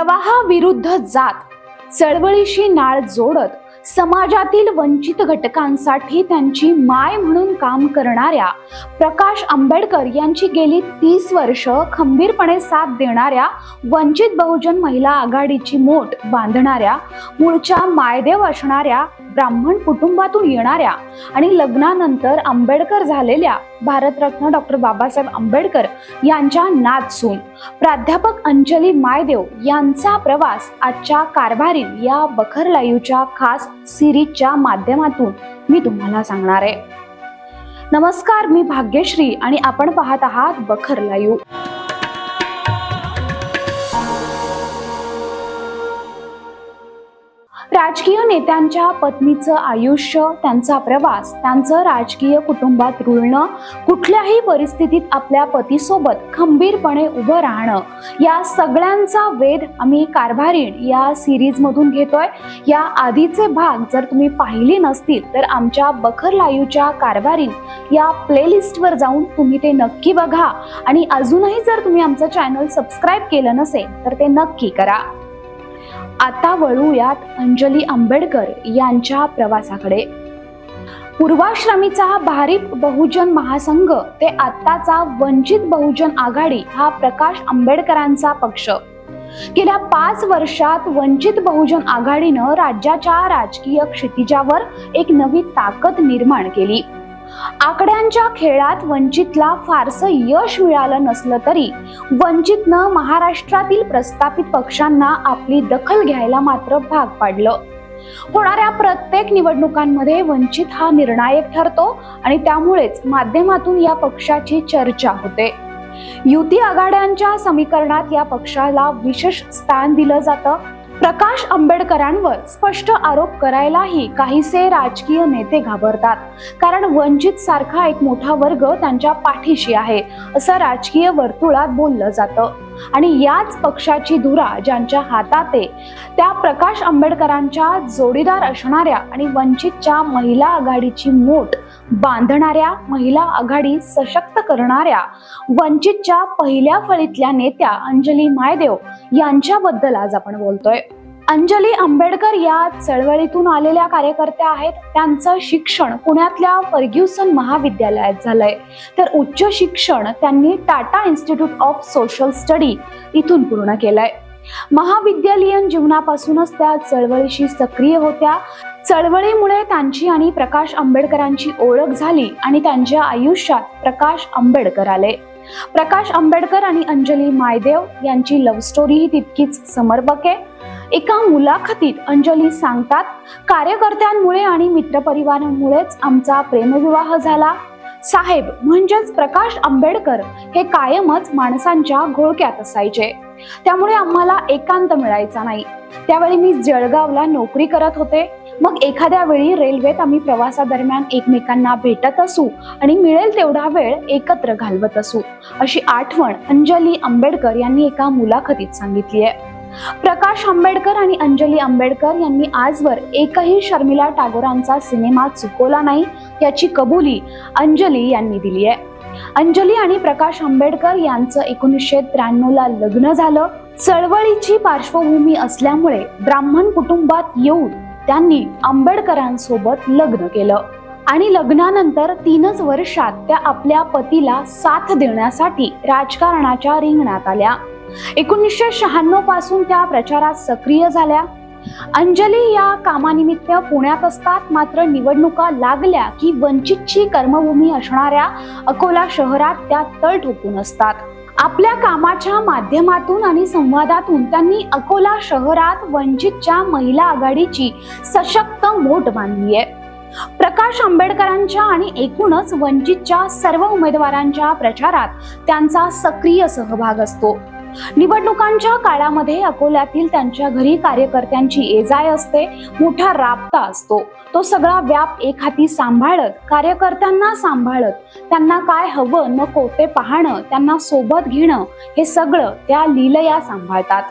प्रवाहाविरुद्ध जात चळवळीशी नाळ जोडत समाजातील वंचित घटकांसाठी त्यांची माय म्हणून काम करणाऱ्या प्रकाश आंबेडकर यांची गेली तीस वर्ष खंबीरपणे साथ देणाऱ्या वंचित बहुजन महिला आघाडीची मोठ बांधणाऱ्या मूळच्या मायदेव असणाऱ्या ब्राह्मण कुटुंबातून येणाऱ्या आणि लग्नानंतर आंबेडकर झालेल्या भारतरत्न डॉक्टर बाबासाहेब आंबेडकर यांच्या नाचून प्राध्यापक अंजली मायदेव यांचा प्रवास आजच्या कारभारील या बखर लाईव्हच्या खास सिरीजच्या माध्यमातून मी तुम्हाला सांगणार आहे. नमस्कार मी भाग्यश्री आणि आपण पाहत आहात बखर लाईव्ह. राजकीय नेत्यांच्या पत्नीचं आयुष्य त्यांचा प्रवास त्यांचं राजकीय कुटुंबात रुळणं कुठल्याही परिस्थितीत आपल्या पतीसोबत खंबीरपणे उभं राहणं या सगळ्यांचा वेध आम्ही कारभारीण या सिरीजमधून घेतोय. या आधीचे भाग जर तुम्ही पाहिले नसतील तर आमच्या बखर लायूच्या कारभारीण या प्लेलिस्टवर जाऊन तुम्ही ते नक्की बघा. आणि अजूनही जर तुम्ही आमचं चॅनल सबस्क्राईब केलं नसेल तर ते नक्की करा. आता वळूयात अंजली आंबेडकर यांच्या प्रवासाकडे. पूर्वाश्रमीचा भारिप बहुजन महासंघ ते आत्ताचा वंचित बहुजन आघाडी हा प्रकाश आंबेडकरांचा पक्ष. गेल्या पाच वर्षात वंचित बहुजन आघाडीनं राज्याच्या राजकीय क्षितिजावर एक नवी ताकद निर्माण केली. आकड्यांच्या खेळात वंचितला फारसं यश मिळालं नसलं तरी वंचितनं महाराष्ट्रातील प्रस्थापित पक्षांना आपली दखल घ्यायला मात्र भाग पाडलं. होणाऱ्या प्रत्येक निवडणुकांमध्ये वंचित हा निर्णायक ठरतो आणि त्यामुळेच माध्यमातून या पक्षाची चर्चा होते. युती आघाड्यांच्या समीकरणात या पक्षाला विशेष स्थान दिलं जातं. प्रकाश आंबेडकरांवर स्पष्ट आरोप करायलाही काहीसे राजकीय नेते घाबरतात. कारण वंचित सारखा एक मोठा वर्ग त्यांच्या पाठीशी आहे असं राजकीय वर्तुळात बोललं जातं. आणि याच पक्षाची धुरा ज्यांच्या हातात आहे त्या प्रकाश आंबेडकरांच्या जोडीदार असणाऱ्या आणि वंचितच्या महिला आघाडीची मोठ बांधणाऱ्या महिला आघाडी सशक्त करणाऱ्या वंचितच्या पहिल्या फळीतल्या नेत्या अंजली मायदेव यांच्याबद्दल आज आपण बोलतोय. अंजली आंबेडकर या चळवळीतून आलेल्या कार्यकर्त्या आहेत. त्यांचं शिक्षण पुण्यातल्या फर्ग्युसन महाविद्यालयात झालंय. तर उच्च शिक्षण त्यांनी Tata institute of social study इथून पूर्ण केलंय. महाविद्यालयीन जीवनापासूनच त्या चळवळीशी सक्रिय होत्या. चळवळीमुळे त्यांची आणि प्रकाश आंबेडकरांची ओळख झाली आणि त्यांच्या आयुष्यात प्रकाश आंबेडकर आले. प्रकाश आंबेडकर आणि अंजली मायदेव यांची लव्ह स्टोरी ही तितकीच समर्पक आहे. एका मुलाखतीत अंजली सांगतात कार्यकर्त्यांमुळे आणि मित्रपरिवारांमुळेच आमचा प्रेमविवाह झाला. साहेब म्हणजेच प्रकाश आंबेडकर हे कायमच माणसांच्या घोळक्यात असायचे. त्यामुळे आम्हाला एकांत मिळायचा नाही. त्यावेळी मी जळगावला नोकरी करत होते. मग एखाद्या वेळी रेल्वेत आम्ही प्रवासादरम्यान एकमेकांना भेटत असू आणि मिळेल तेवढा वेळ एकत्र घालवत असू अशी आठवण अंजली आंबेडकर यांनी एका मुलाखतीत सांगितली आहे प्रकाश आंबेडकर आणि अंजली आंबेडकर यांनी आजवर एकही शर्मिला टागोरांचा सिनेमा चुकवला नाही याची कबुली अंजली यांनी दिली आहे. अंजली आणि प्रकाश आंबेडकर यांचं एकोणीसशे त्र्याण्णव ला लग्न झालं. चळवळीची पार्श्वभूमी असल्यामुळे ब्राह्मण कुटुंबात येऊन त्यांनी आंबेडकरांसोबत लग्न केलं. आणि लग्नानंतर तीनच वर्षात त्या आपल्या पतीला साथ देण्यासाठी राजकारणाच्या रिंगणात आल्या. एकोणीसशे शहाण्णवपासून त्या प्रचारात सक्रिय झाल्या. अंजली या कामानिमित्त पुण्यात असतात मात्र निवडणुका लागल्या की वंचितची कर्मभूमी असणाऱ्या अकोला शहरात त्या तळ ठोकून असतात. आपल्या कामाच्या माध्यमातून आणि संवादातून त्यांनी अकोला शहरात वंचितच्या महिला आघाडीची सशक्त मोठ बांधली आहे. प्रकाश आंबेडकरांच्या आणि एकूणच वंचितच्या सर्व उमेदवारांच्या प्रचारात त्यांचा सक्रिय सहभाग असतो. निवडणुकांच्या काळामध्ये अकोल्यातील त्यांच्या घरी कार्यकर्त्यांची एजाय असते मोठा राबता असतो. तो सगळा व्याप एक हाती सांभाळत कार्यकर्त्यांना सांभाळत त्यांना काय हवं नको ते पाहणं त्यांना सोबत घेणं हे सगळं त्या लीलया सांभाळतात.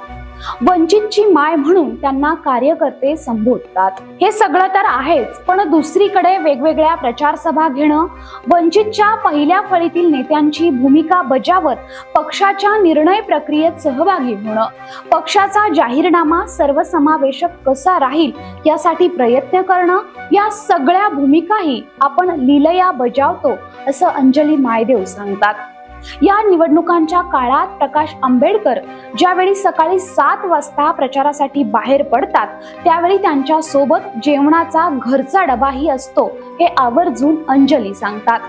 वंचितची माय म्हणून त्यांना कार्यकर्ते संबोधतात. हे सगळं तर आहेच पण दुसरीकडे वेगवेगळ्या प्रचार सभा घेणं वंचितच्या पहिल्या फळीतील नेत्यांची भूमिका बजावत पक्षाच्या निर्णय प्रक्रियेत सहभागी होणं. पक्षाचा जाहीरनामा सर्वसमावेशक कसा राहील यासाठी प्रयत्न करणं या सगळ्या भूमिकाही आपण लीलया बजावतो असं अंजली मायदेव सांगतात. या निवडणुकांच्या काळात प्रकाश आंबेडकर ज्यावेळी सकाळी सात वाजता प्रचारासाठी बाहेर पडतात त्यावेळी त्यांच्यासोबत जेवणाचा घरचा डबाही असतो हे आवर्जून अंजली सांगतात.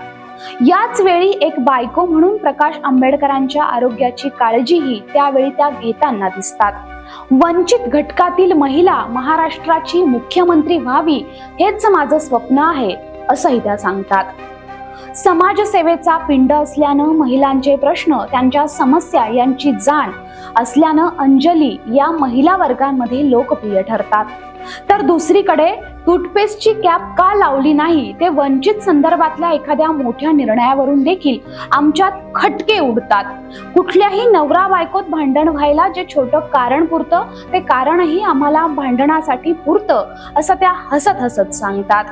याच वेळी एक बायको म्हणून प्रकाश आंबेडकरांच्या आरोग्याची काळजीही त्यावेळी त्या घेताना दिसतात. वंचित घटकातील महिला महाराष्ट्राची मुख्यमंत्री व्हावी हेच माझं स्वप्न आहे असंही त्या सांगतात. समाजसेवेचा पिंड असल्यानं महिलांचे प्रश्न त्यांच्या समस्या यांची जाण असल्यानं अंजली या महिला वर्गांमध्ये लोकप्रिय ठरतात. तर दुसरीकडे टूथपेस्टची कॅप का लावली नाही ते वंचित संदर्भातल्या एखाद्या मोठ्या निर्णयावरून देखील आमच्यात खटके उडतात. कुठल्याही नवरा बायकोत भांडण व्हायला जे छोटं कारण पुरतं ते कारणही आम्हाला भांडणासाठी पुरतं असं त्या हसत हसत सांगतात.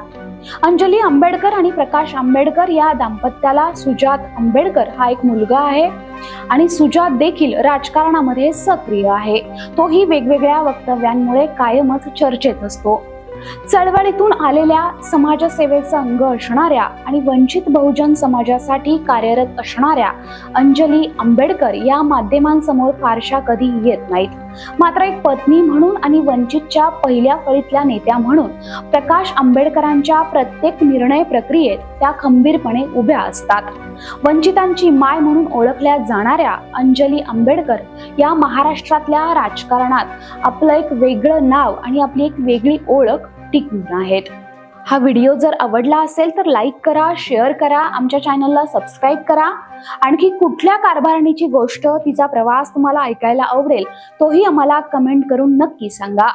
अंजली आंबेडकर आणि प्रकाश आंबेडकर या दाम्पत्याला सुजात आंबेडकर हा एक मुलगा आहे आणि सुजात देखील राजकारणामध्ये सक्रिय आहे. तोही वेगवेगळ्या वक्तव्यांमुळे कायमच चर्चा चर्चेत असतो. चळवळीतून आलेल्या समाजसेवेचा अंग असणाऱ्या आणि वंचित बहुजन समाजासाठी कार्यरत असणाऱ्या अंजली आंबेडकर या माध्यमांसमोर फारशा कधी येत नाहीत. मात्र एक पत्नी म्हणून आणि वंचितच्या पहिल्या फळीतल्या नेत्या म्हणून प्रकाश आंबेडकरांच्या प्रत्येक निर्णय प्रक्रियेत त्या खंबीरपणे उभ्या असतात. वंचितांची माय म्हणून ओळखल्या जाणाऱ्या अंजली आंबेडकर या महाराष्ट्रातल्या राजकारणात आपलं एक वेगळं नाव आणि आपली एक वेगळी ओळख टिकून आहेत. हा व्हिडिओ जर आवडला असेल तर लाईक करा शेअर करा आमच्या चॅनलला सबस्क्राईब करा. आणखी कुठल्या कारभारणीची गोष्ट तिचा प्रवास तुम्हाला ऐकायला आवडेल तोही आम्हाला कमेंट करून नक्की सांगा.